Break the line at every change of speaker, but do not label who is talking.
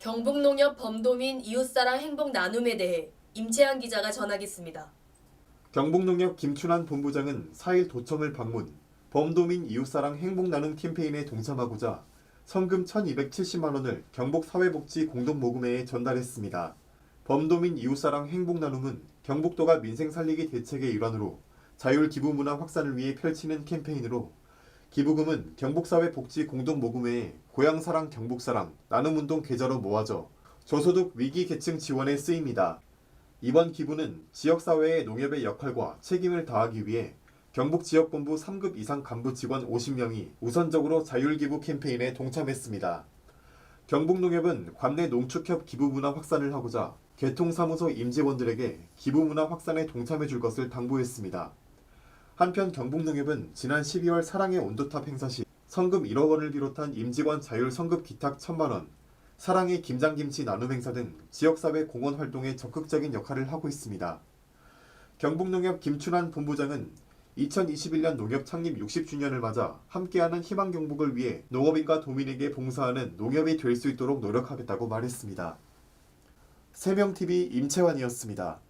경북농협 범도민 이웃사랑 행복 나눔에 대해 임채한 기자가 전하겠습니다.
경북농협 김춘환 본부장은 4일 도청을 방문, 범도민 이웃사랑 행복 나눔 캠페인에 동참하고자 성금 1,270만 원을 경북 사회복지 공동모금회에 전달했습니다. 범도민 이웃사랑 행복 나눔은 경북도가 민생 살리기 대책의 일환으로 자율 기부 문화 확산을 위해 펼치는 캠페인으로 기부금은 경북사회복지 공동모금회에 고향사랑 경북사랑 나눔운동 계좌로 모아져 저소득 위기 계층 지원에 쓰입니다. 이번 기부는 지역사회의 농협의 역할과 책임을 다하기 위해 경북지역본부 3급 이상 간부 직원 50명이 우선적으로 자율기부 캠페인에 동참했습니다. 경북농협은 관내 농축협 기부문화 확산을 하고자 개통사무소 임직원들에게 기부문화 확산에 동참해 줄 것을 당부했습니다. 한편 경북농협은 지난 12월 사랑의 온도탑 행사 시 성금 1억 원을 비롯한 임직원 자율 성급 기탁 1천만 원, 사랑의 김장김치 나눔 행사 등 지역사회 공헌 활동에 적극적인 역할을 하고 있습니다. 경북농협 김춘환 본부장은 2021년 농협 창립 60주년을 맞아 함께하는 희망 경북을 위해 농업인과 도민에게 봉사하는 농협이 될 수 있도록 노력하겠다고 말했습니다. 세명TV 임채환이었습니다.